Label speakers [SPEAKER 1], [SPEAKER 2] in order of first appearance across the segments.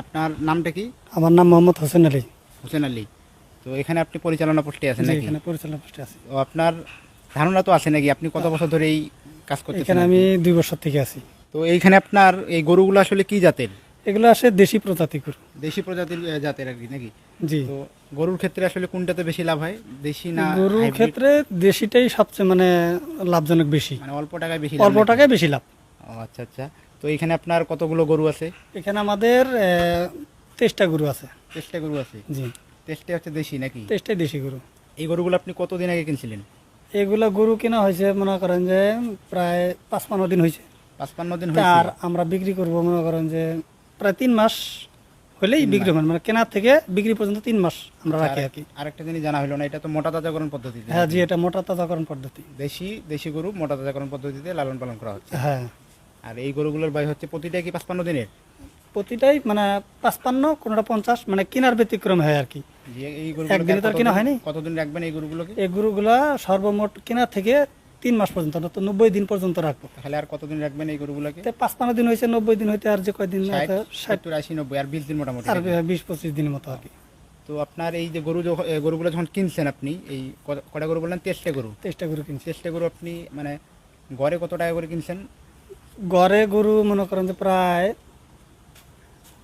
[SPEAKER 1] আপনার নামটা কি?
[SPEAKER 2] আমার নাম মোহাম্মদ হোসেন আলী।
[SPEAKER 1] হোসেন আলী। তো এখানে আপনি পরিচালনা পোস্টে আছেন নাকি?
[SPEAKER 2] এখানে পরিচালনা পোস্টে আছি।
[SPEAKER 1] তো আপনার ধারণা তো আছে নাকি? আপনি কত বছর ধরে এই কাজ করতেছেন
[SPEAKER 2] এখানে আমি দুই বছর থেকে আছি।
[SPEAKER 1] তো এইখানে আপনার এই গরুগুলো আসলে কি জাতের?
[SPEAKER 2] এগুলো আসে দেশি প্রজাতি গরু।
[SPEAKER 1] দেশি প্রজাতির জাতের আর কি নাকি?
[SPEAKER 2] জি।
[SPEAKER 1] তো গরুর ক্ষেত্রে আসলে কোনটাতে বেশি লাভ হয়? দেশি না
[SPEAKER 2] গরুর ক্ষেত্রে দেশিটাই সবচেয়ে মানে লাভজনক বেশি।
[SPEAKER 1] মানে অল্প টাকায় বেশি
[SPEAKER 2] অল্প টাকায় বেশি লাভ।
[SPEAKER 1] ও আচ্ছা আচ্ছা। তো এখানে আপনার কতগুলো গরু আছে?
[SPEAKER 2] এখানে আমাদের তেইশটা গরু আছে।
[SPEAKER 1] তেইশটা গরু আছে?
[SPEAKER 2] জি।
[SPEAKER 1] তেইশটা হচ্ছে দেশি নাকি?
[SPEAKER 2] তেইশটাই দেশি গরু।
[SPEAKER 1] এই গরুগুলো আপনি কতদিন আগে কিনছিলেন?
[SPEAKER 2] এগুলা গরু কেনা হয়েছে মনে করেন যে প্রায় পাঁচ পনেরো দিন হয়েছে।
[SPEAKER 1] পাঁচপান্ন দিন
[SPEAKER 2] আর আমরা বিক্রি করব মনে করেন যে প্রায় তিন মাস হলেই বিক্রি হবে মানে কেনার থেকে বিক্রি পর্যন্ত তিন মাস আমরা রাখি আর কি।
[SPEAKER 1] আরেকটা জিনিস জানা হলো না এটা তো মোটা তাজাকরণ পদ্ধতি
[SPEAKER 2] হ্যাঁ জি এটা মোটা তাজাকরণ পদ্ধতি।
[SPEAKER 1] দেশি দেশি গরু মোটা তাজাকরণ পদ্ধতিতে লালন পালন করা হচ্ছে।
[SPEAKER 2] হ্যাঁ।
[SPEAKER 1] আর এই গরুগুলোর বয়স হচ্ছে প্রতিটা কি পাঁচপান্ন দিনের?
[SPEAKER 2] প্রতিটাই মানে পাঁচপান্ন কোনোটা পঞ্চাশ মানে কেনার ব্যতিক্রম হয় আর কি। একদিনে তো কেনা হয়নি।
[SPEAKER 1] কতদিন রাখবেন এই গরুগুলোকে
[SPEAKER 2] এই গরুগুলা সর্বমোট কেনার থেকে তিন মাস পর্যন্ত নব্বই দিন পর্যন্ত রাখব।
[SPEAKER 1] তাহলে আর কতদিন রাখবেন এই গরুগুলোকে?
[SPEAKER 2] তো পাঁচপান্ন দিন হয়েছে নব্বই দিন হইতে আর যে কয়দিন
[SPEAKER 1] সত্তর আশি নব্বই আর বিশ দিন মোটামুটি।
[SPEAKER 2] আর বিশ পঁচিশ দিনের মতো আর কি।
[SPEAKER 1] তো আপনার এই যে গরু গরুগুলো যখন কিনছেন আপনি এই কটা গরু বললেন? তেইশটা গরু।
[SPEAKER 2] তেইশটা গরু কিনছি।
[SPEAKER 1] তেইশটা গরু আপনি মানে গড়ে কত টাকা করে কিনছেন?
[SPEAKER 2] গড়ে গরু মনে করেন যে প্রায়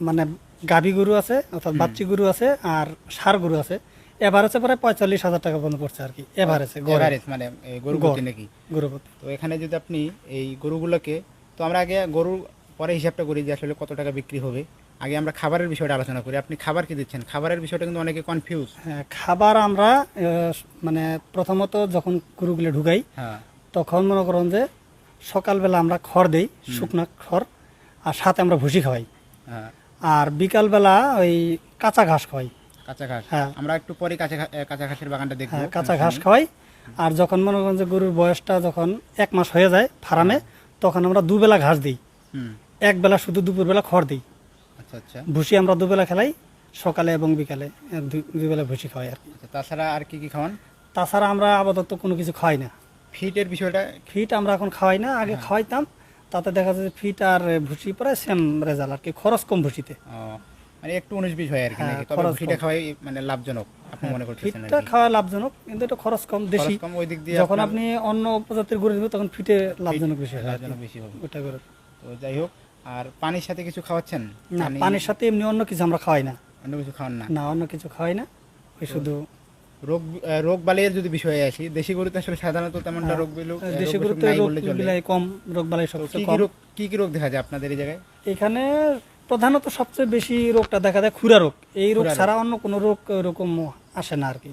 [SPEAKER 2] মানে গাভী গরু আছে অর্থাৎ বাচ্চি গরু আছে আর সার গরু আছে। এভারেজে প্রায় পঁয়তাল্লিশ হাজার টাকা পর্যন্ত পড়ছে আর কি। এভারেজে
[SPEAKER 1] এভারেজ মানে এ, গরু নাকি?
[SPEAKER 2] গরু
[SPEAKER 1] তো এখানে যদি আপনি এই গরুগুলোকে তো আমরা আগে গরু পরে হিসাবটা করি যে আসলে কত টাকা বিক্রি হবে। আগে আমরা খাবারের বিষয়টা আলোচনা করি। আপনি খাবার কি দিচ্ছেন? খাবারের বিষয়টা কিন্তু অনেকে কনফিউজ
[SPEAKER 2] হ্যাঁ, খাবার আমরা মানে প্রথমত যখন গরুগুলো ঢুকাই
[SPEAKER 1] হ্যাঁ।
[SPEAKER 2] তখন মনে করেন যে সকালবেলা আমরা খড় দেই শুকনা খড় আর সাথে আমরা ভুসি খাওয়াই।
[SPEAKER 1] হ্যাঁ।
[SPEAKER 2] আর বিকালবেলা ওই কাঁচা ঘাস খাওয়াই।
[SPEAKER 1] কাঁচা ঘাস?
[SPEAKER 2] হ্যাঁ।
[SPEAKER 1] আমরা একটু পরে কাঁচা কাঁচা ঘাসের বাগানটা দেখব।
[SPEAKER 2] হ্যাঁ কাঁচা ঘাস খাওয়াই। আর যখন মনে করেন যে গরুর বয়সটা যখন এক মাস হয়ে যায় ফার্মে তখন আমরা দুবেলা ঘাস দিই।
[SPEAKER 1] হুম।
[SPEAKER 2] এক বেলা শুধু দুপুরবেলা খড় দিই।
[SPEAKER 1] আচ্ছা আচ্ছা।
[SPEAKER 2] ভুসি আমরা দুবেলা খেলাই সকালে এবং বিকালে দুবেলা ভুসি খাওয়াই আর কি।
[SPEAKER 1] আচ্ছা, তাছাড়া আর কি কি খাওয়ান?
[SPEAKER 2] তাছাড়া আমরা আপাতত কোনো কিছু খাওয়াই না।
[SPEAKER 1] ফিটের বিষয়টা?
[SPEAKER 2] ফিট আমরা এখন খাওয়াই না আগে খাওয়াইতাম তাতে দেখা যায় ফিট আর ভুসি প্রায় সেম রেজাল্ট আর কি খরচ কম ভুসিতে।
[SPEAKER 1] মানে একটু উনিশ বিশ হয় আর কি
[SPEAKER 2] হ্যাঁ,
[SPEAKER 1] তবে ফিটে। খাওয়াই মানে লাভজনক আপনি মনে করতেছেন আর
[SPEAKER 2] ফিটটা খাওয়া লাভজনক কিন্তু এটা খরচ কম দেশি।
[SPEAKER 1] কম ওই দিক দিয়ে
[SPEAKER 2] যখন আপনি অন্য প্রজাতির গরু দিবেন তখন ফিটে লাভজনক বেশি হয়
[SPEAKER 1] লাভজনক বেশি হবে।
[SPEAKER 2] ওটা করে।
[SPEAKER 1] তো যাই হোক আর পানির সাথে কিছু খাওয়াচ্ছেন?
[SPEAKER 2] না পানির সাথে এমনি অন্য কিছু আমরা খাওয়াই না।
[SPEAKER 1] অন্য কিছু খাওয়ান না?
[SPEAKER 2] না অন্য কিছু খাওয়াই না। ওই শুধু
[SPEAKER 1] রোগ রোগ বালির যদি বিষয়ে আসি দেশি গরুতে আসলে সাধারণত তেমনটা রোগ বিলু
[SPEAKER 2] হ্যাঁ, দেশি গরুতে রোগ কম রোগ বালাই সবচেয়ে কম।
[SPEAKER 1] কি কি রোগ দেখা যায় আপনাদের এই জায়গায়?
[SPEAKER 2] এখানে প্রধানত সবচেয়ে বেশি রোগটা দেখা যায় খুরা রোগ। এই রোগ ছাড়া অন্য কোনো রোগ এরকম আসে না আর কি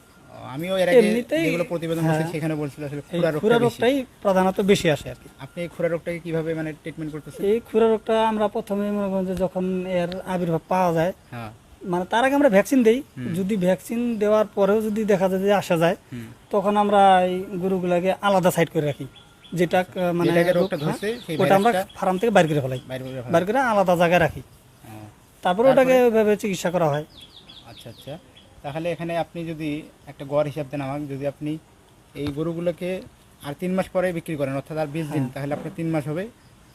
[SPEAKER 1] আমিও এর আগে যেগুলো প্রতিবেদন
[SPEAKER 2] হ্যাঁ।
[SPEAKER 1] সেখানে বলছিল আসলে খুরা
[SPEAKER 2] খুরা রোগটাই প্রধানত বেশি আসে আর কি
[SPEAKER 1] আপনি এই খুরা রোগটাকে কীভাবে মানে ট্রিটমেন্ট করতেছেন?
[SPEAKER 2] এই খুরা রোগটা আমরা প্রথমে মনে করেন যে যখন এর আবির্ভাব পাওয়া যায়
[SPEAKER 1] হ্যাঁ।
[SPEAKER 2] মানে তার আগে আমরা ভ্যাকসিন দেই। যদি ভ্যাকসিন দেওয়ার পরেও যদি দেখা যায় যে আসা যায় তখন আমরা এই গরুগুলাকে আলাদা সাইড করে রাখি। যেটা মানে হ্যাঁ, ওটা আমরা ফার্ম থেকে বাইর করে ফেলাই।
[SPEAKER 1] বাইরে
[SPEAKER 2] করে আলাদা জায়গায় রাখি। তারপরে ওটাকে ওইভাবে চিকিৎসা করা হয়।
[SPEAKER 1] আচ্ছা আচ্ছা। তাহলে এখানে আপনি যদি একটা গড় হিসাব দেন আমাকে যদি আপনি এই গরুগুলোকে আর তিন মাস পরে বিক্রি করেন অর্থাৎ আর বিশ দিন তাহলে আপনার তিন মাস হবে।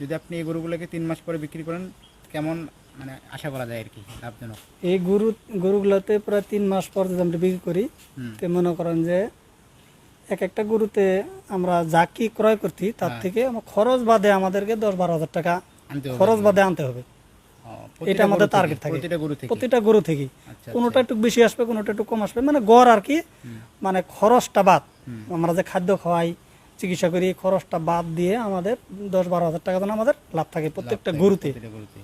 [SPEAKER 1] যদি আপনি এই গরুগুলোকে তিন মাস পরে বিক্রি করেন কেমন মানে আশা করা যায় আর কি লাভজনক।
[SPEAKER 2] এই গরু গরুগুলোতে প্রায় তিন মাস পর যদি আমরা বিক্রি করি তো মনে করেন যে এক একটা গরুতে আমরা যা কি ক্রয় করছি তার
[SPEAKER 1] হ্যাঁ।
[SPEAKER 2] থেকে আমার খরচ বাদে আমাদেরকে দশ বারো হাজার টাকা খরচ বাদে আনতে হবে। এটা আমাদের টার্গেট থাকে?
[SPEAKER 1] প্রতিটা গরু থেকে?
[SPEAKER 2] থেকেই
[SPEAKER 1] আচ্ছা
[SPEAKER 2] কোনোটা একটু বেশি আসবে কোনোটা একটু কম আসবে। মানে গড় আর কি মানে খরচটা বাদ। আমরা যে খাদ্য খাওয়াই চিকিৎসা করি খরচটা বাদ দিয়ে আমাদের দশ বারো হাজার টাকা যেন আমাদের লাভ থাকে প্রত্যেকটা গরুতে।
[SPEAKER 1] গরুতে।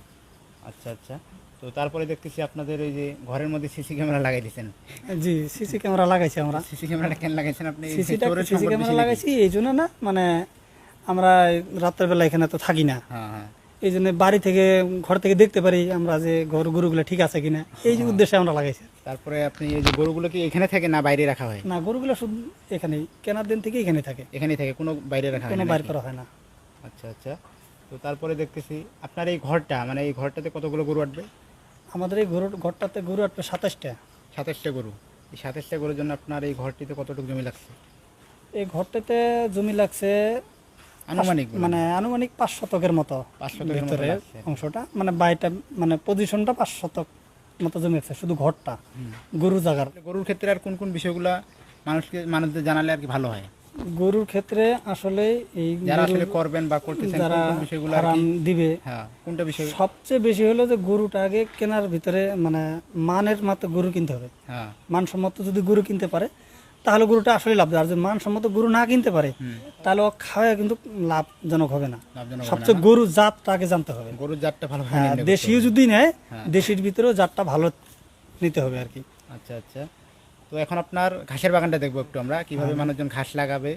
[SPEAKER 1] আচ্ছা আচ্ছা। তো তারপরে দেখতেছি আপনাদের ওই যে ঘরের মধ্যে সিসি ক্যামেরা লাগাই দিয়েছেন
[SPEAKER 2] জি সিসি ক্যামেরা লাগাইছি আমরা।
[SPEAKER 1] সিসি ক্যামেরাটা কেন লাগাইছেন আপনি?
[SPEAKER 2] সিসিটা সিসি ক্যামেরা লাগাইছি এই জন্য না মানে আমরা রাত্রের বেলা এখানে তো থাকি না।
[SPEAKER 1] হ্যাঁ হ্যাঁ।
[SPEAKER 2] এই জন্য বাড়ি থেকে ঘর থেকে দেখতে পারি আমরা যে ঘর গরুগুলো ঠিক আছে কিনা। এই যে উদ্দেশ্যে আমরা লাগাইছি।
[SPEAKER 1] তারপরে আপনি এই যে গরুগুলো কি এখানে থাকে না বাইরে রাখা হয়?
[SPEAKER 2] না গরুগুলো শুধু এখানেই কেনার দিন থেকে এখানে থাকে।
[SPEAKER 1] এখানেই থাকে কোনো বাইরে রাখা হয়
[SPEAKER 2] কোনো
[SPEAKER 1] না
[SPEAKER 2] বাইর? করা হয় না।
[SPEAKER 1] আচ্ছা আচ্ছা। তো তারপরে দেখতেছি আপনার এই ঘরটা মানে এই ঘরটাতে কতগুলো গরু আটবে?
[SPEAKER 2] আমাদের এই গরু ঘরটাতে গরু আটবে সাতাশটা।
[SPEAKER 1] সাতাশটা গরু। এই সাতাশটা গরুর জন্য আপনার এই ঘরটিতে কতটুকু জমি লাগছে?
[SPEAKER 2] এই ঘরটাতে জমি লাগছে
[SPEAKER 1] আনুমানিক
[SPEAKER 2] মানে আনুমানিক পাঁচ শতকের মতো
[SPEAKER 1] পাঁচ শতকের
[SPEAKER 2] ভিতরে অংশটা। মানে বাড়িটা মানে পজিশনটা পাঁচ শতক মতো জমি আছে শুধু ঘরটা। গরু জাগার
[SPEAKER 1] গরুর ক্ষেত্রে আর কোন কোন বিষয়গুলা মানুষকে মানুষদের জানালে আর কি ভালো হয়?
[SPEAKER 2] গরুর ক্ষেত্রে আসলে এই
[SPEAKER 1] যারা আসলে করবেন বা করতেছেন
[SPEAKER 2] যারা
[SPEAKER 1] বিষয়গুলো আর কি?
[SPEAKER 2] দিবে
[SPEAKER 1] হ্যাঁ কোনটা বিষয়?
[SPEAKER 2] সবচেয়ে বেশি হলো যে গরুটা আগে কেনার ভিতরে মানে মানের মতো গরু কিনতে হবে।
[SPEAKER 1] হ্যাঁ।
[SPEAKER 2] মানসম্মত যদি গরু কিনতে পারে তাহলে গরুটা আসলে লাভ আর যদি মানসম্মত গরু না কিনতে পারে তাহলে ও খাওয়া কিন্তু লাভজনক হবে না।
[SPEAKER 1] লাভজনক হবে না,
[SPEAKER 2] সবচেয়ে গরু জাতটাকে জানতে হবে।
[SPEAKER 1] গরুর জাতটা ভালো
[SPEAKER 2] হ্যাঁ দেশীয় যদি নেয় দেশির ভিতরেও জাতটা ভালো নিতে হবে আর কি।
[SPEAKER 1] আচ্ছা আচ্ছা। তো এখন আপনার ঘাসের বাগানটা দেখব একটু আমরা
[SPEAKER 2] হ্যাঁ।
[SPEAKER 1] কীভাবে মানুষজন ঘাস লাগাবে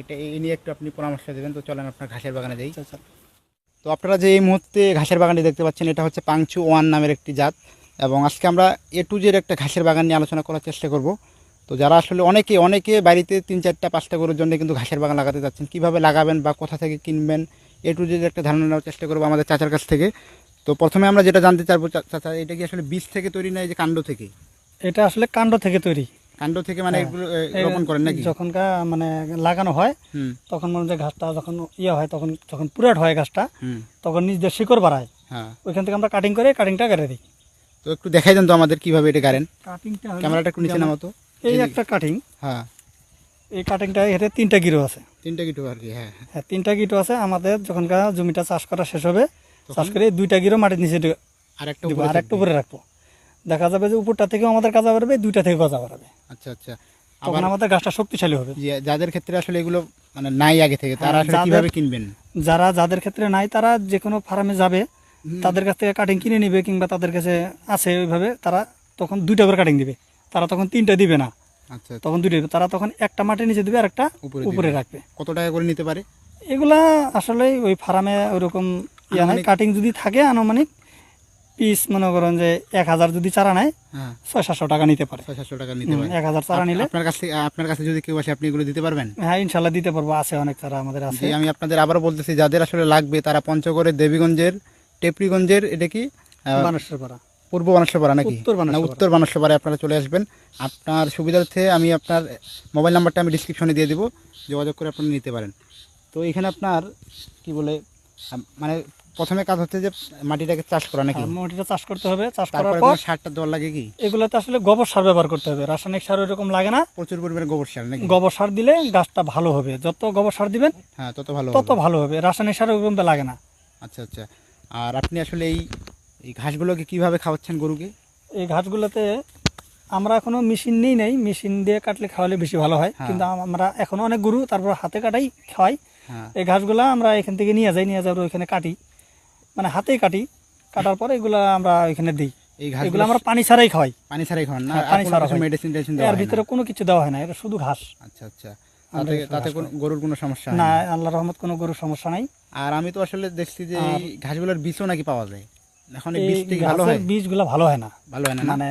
[SPEAKER 1] এটা এই নিয়ে একটু আপনি পরামর্শ দেবেন। তো চলেন আপনার ঘাসের বাগানে যাই।
[SPEAKER 2] আচ্ছা, আচ্ছা।
[SPEAKER 1] তো আপনারা যে এই মুহূর্তে ঘাসের বাগানটি দেখতে পাচ্ছেন এটা হচ্ছে পাংচু ওয়ান নামের একটি জাত এবং আজকে আমরা এ টু জের একটা ঘাসের বাগান নিয়ে আলোচনা করার চেষ্টা করব। তো যারা আসলে অনেকে অনেকে বাড়িতে তিন চারটা পাঁচটা গরুর জন্য কিন্তু ঘাসের বাগান লাগাতে যাচ্ছেন কীভাবে লাগাবেন বা কোথা থেকে কিনবেন এ টু জের একটা ধারণা নেওয়ার চেষ্টা করব আমাদের চাচার কাছ থেকে। তো প্রথমে আমরা যেটা জানতে চাইব চাচা এটা কি আসলে বীজ থেকে তৈরি না এই যে কাণ্ড থেকে?
[SPEAKER 2] এটা আসলে কাণ্ড থেকে তৈরি।
[SPEAKER 1] কাণ্ড থেকে মানে এগুলো রোপণ করেন নাকি?
[SPEAKER 2] যখনকার মানে লাগানো হয় তখন মনে হয় যে ঘাসটা যখন ইয়ে হয় তখন যখন পুরাট হয় ঘাসটা তখন নিজ দিয়ে শিকড় বাড়ায়।
[SPEAKER 1] হ্যাঁ।
[SPEAKER 2] ওইখান থেকে আমরা কাটিং করে কাটিংটা কেটে দিই।
[SPEAKER 1] তো একটু দেখাই দেন তো আমাদের কীভাবে এটা গাড়েন।
[SPEAKER 2] কাটিংটা
[SPEAKER 1] ক্যামেরাটা একটু নিচে নামাতো।
[SPEAKER 2] এই একটা কাটিং
[SPEAKER 1] হ্যাঁ।
[SPEAKER 2] এই কাটিংটা এতে তিনটা গিরো আছে।
[SPEAKER 1] তিনটা কিটো আর কি হ্যাঁ।
[SPEAKER 2] হ্যাঁ তিনটা গিটো আছে। আমাদের যখনকার জমিটা চাষ করা শেষ হবে চাষ করে দুইটা গিরো মাটির নিচে
[SPEAKER 1] আর একটা উপরে
[SPEAKER 2] রাখব। দেখা যাবে যে উপরটা থেকেও আমাদের কাজা বাড়বে দুইটা থেকে গজা বাড়বে
[SPEAKER 1] আচ্ছা আচ্ছা।
[SPEAKER 2] তখন আমাদের গাছটা শক্তিশালী হবে।
[SPEAKER 1] যাদের ক্ষেত্রে আসলে এগুলো মানে নাই আগে থেকে তারা
[SPEAKER 2] হ্যাঁ,
[SPEAKER 1] আসলে কীভাবে কিনবেন?
[SPEAKER 2] যারা যাদের ক্ষেত্রে নাই তারা যে কোনো ফার্মে যাবে তাদের কাছ থেকে কাটিং কিনে নিবে কিংবা তাদের কাছে আছে ওইভাবে তারা তখন দুইটা করে কাটিং দিবে। তারা তখন তিনটা দিবে না।
[SPEAKER 1] আচ্ছা আচ্ছা।
[SPEAKER 2] তখন দুইটা তারা তখন একটা মাটির নিচে দিবে আর একটা
[SPEAKER 1] উপরে
[SPEAKER 2] উপরে রাখবে।
[SPEAKER 1] কত টাকা করে নিতে পারে?
[SPEAKER 2] এগুলা আসলে ওই ফার্মে ওইরকম ইয়া নাই। কাটিং যদি থাকে আনুমানিক পিস মনে করেন যে এক হাজার যদি চারা নেয়
[SPEAKER 1] হ্যাঁ।
[SPEAKER 2] ছয় সাতশো টাকা নিতে পারে।
[SPEAKER 1] ছয় সাতশো টাকা নিতে পারে।
[SPEAKER 2] এক হাজার চারা নিলে।
[SPEAKER 1] আপনার কাছে আপনার কাছে যদি কেউ আসে আপনি এগুলো দিতে পারবেন?
[SPEAKER 2] হ্যাঁ ইনশাল্লাহ দিতে পারব। আছে অনেক চারা আমাদের আছে।
[SPEAKER 1] আমি আপনাদের আবারও বলতেছি যাদের আসলে লাগবে তারা পঞ্চগড়ের দেবীগঞ্জের টেপরিগঞ্জের এটা কি? আহ,
[SPEAKER 2] বানেশ্বর পাড়া
[SPEAKER 1] পূর্ব বানেশ্বরপাড়া নাকি?
[SPEAKER 2] উত্তর
[SPEAKER 1] না, আপনারা চলে আসবেন। আপনার সুবিধার্থে আমি আপনার মোবাইল নাম্বারটা আমি ডিসক্রিপশনে দিয়ে দিব। যোগাযোগ করে আপনারা নিতে পারেন। তো এখানে আপনার কি বলে মানে প্রথমে কাজ হচ্ছে যে মাটিটাকে চাষ করা নাকি?
[SPEAKER 2] হ্যাঁ, মাটিটা চাষ করতে হবে। চাষ করার পর
[SPEAKER 1] সারটা দেওয়ার লাগে কি?
[SPEAKER 2] এগুলোতে আসলে গোবর সার ব্যবহার করতে হবে। রাসায়নিক সার ওইরকম লাগে না।
[SPEAKER 1] প্রচুর পরিমাণে গোবর সার নাকি?
[SPEAKER 2] গোবর সার দিলে গাছটা ভালো হবে। যত গোবর সার দিবেন
[SPEAKER 1] হ্যাঁ তত ভালো
[SPEAKER 2] তত ভালো হবে। রাসায়নিক সার ওইরকম তো লাগে না।
[SPEAKER 1] আচ্ছা আচ্ছা। আর আপনি আসলে এই এই ঘাসগুলোকে কীভাবে খাওয়াচ্ছেন গরুকে?
[SPEAKER 2] এই ঘাসগুলোতে আমরা এখনও মেশিন নেই নাই। মেশিন দিয়ে কাটলে খাওয়ালে বেশি ভালো হয়।
[SPEAKER 1] হ্যাঁ।
[SPEAKER 2] কিন্তু আমরা এখনও অনেক গরু তারপর হাতে কাটাই খাওয়াই।
[SPEAKER 1] হ্যাঁ।
[SPEAKER 2] এই ঘাসগুলো আমরা এখান থেকে নিয়ে যাই নিয়ে যাব ওইখানে কাটি। মানে হাতেই কাটি কাটার পরে এগুলো আমরা ওইখানে দিই। এগুলো আমরা পানি ছাড়াই খাওয়াই।
[SPEAKER 1] পানি ছাড়াই খাওয়ান? না
[SPEAKER 2] হ্যাঁ, পানি ছাড়া
[SPEAKER 1] মেডিসিন টেডিসিন দেওয়া
[SPEAKER 2] এর ভিতরে কোনো কিছু দেওয়া হয় না এটা শুধু ঘাস।
[SPEAKER 1] আচ্ছা আচ্ছা। তাতে তাতে কোনো গরুর কোনো সমস্যা
[SPEAKER 2] না আল্লাহ রহমত কোনো গরুর সমস্যা নাই।
[SPEAKER 1] আর আমি তো আসলে দেখছি যে এই ঘাসগুলোর বীজও নাকি পাওয়া যায়। এখন এই বীজ থেকে ভালো হয়?
[SPEAKER 2] বীজগুলো ভালো হয় না।
[SPEAKER 1] ভালো হয় না?
[SPEAKER 2] মানে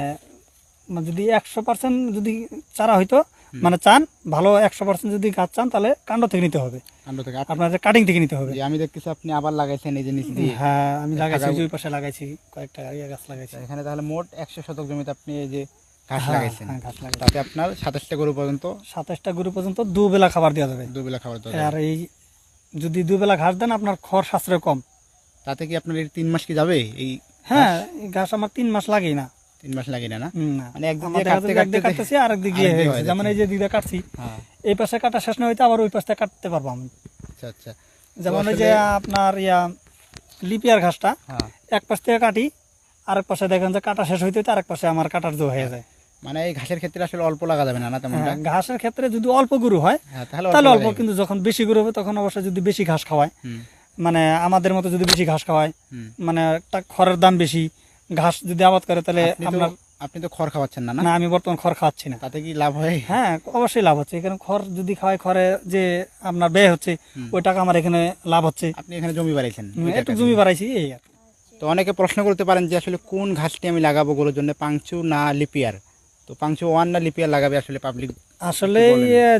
[SPEAKER 2] মানে যদি একশো পার্সেন্ট যদি চারা হইতো মানে চান ভালো একশো পার্সেন্ট যদি গাছ চান তাহলে কাণ্ড থেকে নিতে হবে।
[SPEAKER 1] কাণ্ড থেকে আপ-
[SPEAKER 2] আপনাদের কাটিং থেকে নিতে হবে।
[SPEAKER 1] আমি দেখতেছি আপনি আবার লাগাইছেন এই জিনিস দিয়ে।
[SPEAKER 2] হ্যাঁ আমি লাগাইছি। ওই পাশে লাগাইছি কয়েকটা ইয়ে গাছ লাগাইছি।
[SPEAKER 1] এখানে তাহলে মোট একশো শতক জমিতে আপনি এই যে ঘাস
[SPEAKER 2] হ্যাঁ,
[SPEAKER 1] লাগাইছেন।
[SPEAKER 2] হ্যাঁ, ঘাস লাগাইছি।
[SPEAKER 1] তাতে আপনার সাতাশটা গরু পর্যন্ত
[SPEAKER 2] সাতাশটা গরু পর্যন্ত দুবেলা খাবার দেওয়া যাবে।
[SPEAKER 1] দুবেলা খাবার দেওয়া
[SPEAKER 2] আর এই যদি দুবেলা ঘাস দেন আপনার খড় সাশ্রয় কম।
[SPEAKER 1] তাতে কি আপনার এই তিন মাস কি যাবে? এই
[SPEAKER 2] হ্যাঁ ঘাস আমার তিন মাস লাগেই না।
[SPEAKER 1] তিন মাস লাগে না? না। মানে একদিক দিয়ে কাটতে কাটতে
[SPEAKER 2] কাটতেছি আর একদিক দিয়ে হয়ে
[SPEAKER 1] হয়ে
[SPEAKER 2] গেছে। যেমন এই যে কাটছি
[SPEAKER 1] হ্যাঁ।
[SPEAKER 2] এই পাশে কাটা শেষ না হইতে আবার ওই পাশে কাটতে পারব আমি।
[SPEAKER 1] আচ্ছা আচ্ছা।
[SPEAKER 2] যেমন ওই যে আপনার ইয়া লিপিয়ার ঘাসটা
[SPEAKER 1] হ্যাঁ।
[SPEAKER 2] এক পাশ থেকে কাটি আরেক পাশে দেখেন যে কাটা শেষ হইতে হইতে আরেক পাশে আমার কাটার জো হয়ে যায়।
[SPEAKER 1] মানে এই ঘাসের ক্ষেত্রে আসলে অল্প লাগা যাবে না না তেমনটা?
[SPEAKER 2] হ্যাঁ, ঘাসের ক্ষেত্রে যদি অল্প গরু হয়
[SPEAKER 1] হ্যাঁ তাহলে
[SPEAKER 2] তাহলে অল্প কিন্তু যখন বেশি গরু হবে তখন অবশ্যই যদি বেশি ঘাস খাওয়ায়। মানে আমাদের মতো যদি বেশি ঘাস খাওয়ায় মানে একটা খড়ের দাম বেশি ঘাস যদি আবাদ করে তাহলে আপনার
[SPEAKER 1] আপনি তো খড় খাওয়াচ্ছেন না না?
[SPEAKER 2] আমি বর্তমান খড় খাওয়াচ্ছি না।
[SPEAKER 1] তাতে কি লাভ হয়?
[SPEAKER 2] হ্যাঁ অবশ্যই লাভ হচ্ছে। এখানে খড় যদি খাওয়াই খড়ে যে আপনার ব্যয় হচ্ছে ওই টাকা আমার এখানে লাভ হচ্ছে।
[SPEAKER 1] আপনি এখানে জমি বাড়াইছেন
[SPEAKER 2] একটু জমি বাড়াইছি এই আর
[SPEAKER 1] তো অনেকে প্রশ্ন করতে পারেন যে আসলে কোন ঘাসটি আমি লাগাবো গরুর জন্য পাংচু না লিপিয়ার? তো পাংচু ওয়ান না লিপিয়ার লাগাবে আসলে পাবলিক
[SPEAKER 2] আসলে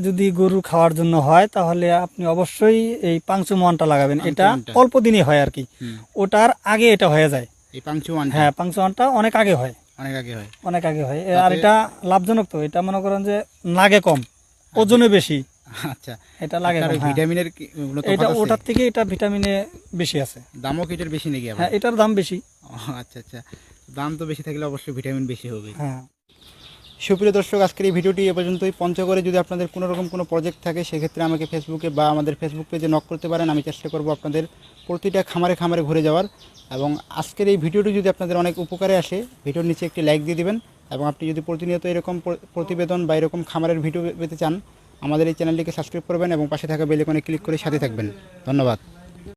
[SPEAKER 2] যদি গরু খাওয়ার জন্য হয় তাহলে আপনি অবশ্যই এই পাংচু মনটা লাগাবেন। এটা অল্প দিনই হয় আর কি। ওটার আগে এটা হয়ে যায়।
[SPEAKER 1] এই
[SPEAKER 2] হ্যাঁ পাংচু মনটা অনেক আগে হয়।
[SPEAKER 1] অনেক আগে হয়।
[SPEAKER 2] অনেক আগে হয়। আর এটা লাভজনক তো এটা মনে করেন যে লাগে কম ওজনে বেশি।
[SPEAKER 1] আচ্ছা
[SPEAKER 2] এটা লাগে হ্যাঁ।
[SPEAKER 1] ভিটামিনের
[SPEAKER 2] এটা ওটার থেকে এটা ভিটামিনে বেশি আছে।
[SPEAKER 1] দামও কি এটার বেশি নাকি
[SPEAKER 2] হ্যাঁ এটার দাম বেশি।
[SPEAKER 1] আচ্ছা আচ্ছা। দাম তো বেশি থাকলে অবশ্যই ভিটামিন বেশি হবে।
[SPEAKER 2] হ্যাঁ।
[SPEAKER 1] সুপ্রিয় দর্শক, আজকের এই ভিডিওটি এ পর্যন্তই। পঞ্চগড়ে যদি আপনাদের কোনো রকম কোনো প্রজেক্ট থাকে, সেক্ষেত্রে আমাকে ফেসবুকে বা আমাদের ফেসবুক পেজে নক করতে পারেন। আমি চেষ্টা করব আপনাদের প্রতিটা খামারে খামারে ঘুরে যাওয়ার। এবং আজকের এই ভিডিওটি যদি আপনাদের অনেক উপকারে আসে, ভিডিওর নিচে একটি লাইক দিয়ে দিবেন। এবং আপনি যদি প্রতিনিয়ত এরকম প্রতিবেদন বা এরকম খামারের ভিডিও পেতে চান, আমাদের এই চ্যানেলটিকে সাবস্ক্রাইব করবেন এবং পাশে থাকা বেল আইকনে ক্লিক করে সাথে থাকবেন। ধন্যবাদ।